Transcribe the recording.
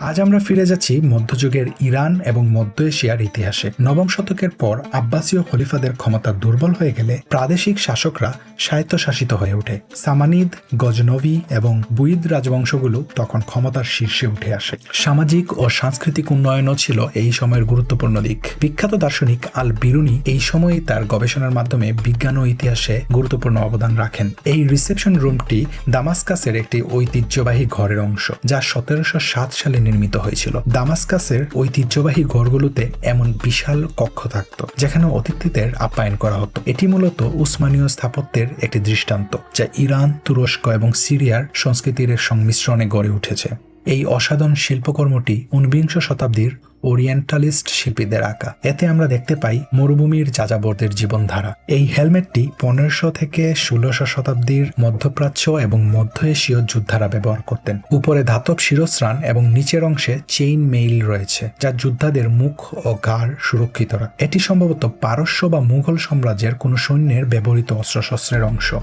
আজ আমরা ফিরে যাচ্ছি মধ্যযুগের ইরান এবং মধ্য এশিয়ার ইতিহাসে। নবম শতকের পর আব্বাসীয় খলিফাদের ক্ষমতা দুর্বল হয়ে গেলে প্রাদেশিক শাসকরা স্বায়ত্তশাসিত হয়ে ওঠে। সামানিদ গজনভি এবং বুইদ রাজবংশগুলো তখন ক্ষমতার শীর্ষে উঠে আসে। সামাজিক ও সাংস্কৃতিক উন্নয়নও ছিল এই সময়ের গুরুত্বপূর্ণ দিক। বিখ্যাত দার্শনিক আল বিরুনি এই সময়ে তার গবেষণার মাধ্যমে বিজ্ঞান ও ইতিহাসে গুরুত্বপূর্ণ অবদান রাখেন। এই রিসেপশন রুমটি দামাস্কাসের একটি ঐতিহ্যবাহী ঘরের অংশ, যা সতেরোশো সাত সালে নির্মিত হয়েছিল। দামাস্কাসের ঐতিহ্যবাহী ঘরগুলোতে এমন বিশাল কক্ষ থাকত, যেখানে অতিথিদের আপ্যায়ন করা হতো। এটি মূলত উসমানীয় স্থাপত্যের একটি দৃষ্টান্ত, যা ইরান, তুরস্ক এবং সিরিয়ার সংস্কৃতির সংমিশ্রণে গড়ে উঠেছে। এই অসাধারণ শিল্পকর্মটি ঊনবিংশ শতাব্দীর ওরিয়েন্টালিস্ট শিল্পীদের আঁকা। এতে আমরা দেখতে পাই মরুভূমির যাযাবরদের জীবনধারা। এই হেলমেটটি পনেরোশো থেকে ষোলোশো শতাব্দীর মধ্যপ্রাচ্য এবং মধ্য এশীয় যোদ্ধারা ব্যবহার করতেন। উপরে ধাতব শিরস্রান এবং নিচের অংশে চেইন মেইল রয়েছে, যা যোদ্ধাদের মুখ ও ঘাড় সুরক্ষিত রাখে। এটি সম্ভবত পারস্য বা মুঘল সাম্রাজ্যের কোনো সৈন্যের ব্যবহৃত অস্ত্রশস্ত্রের অংশ।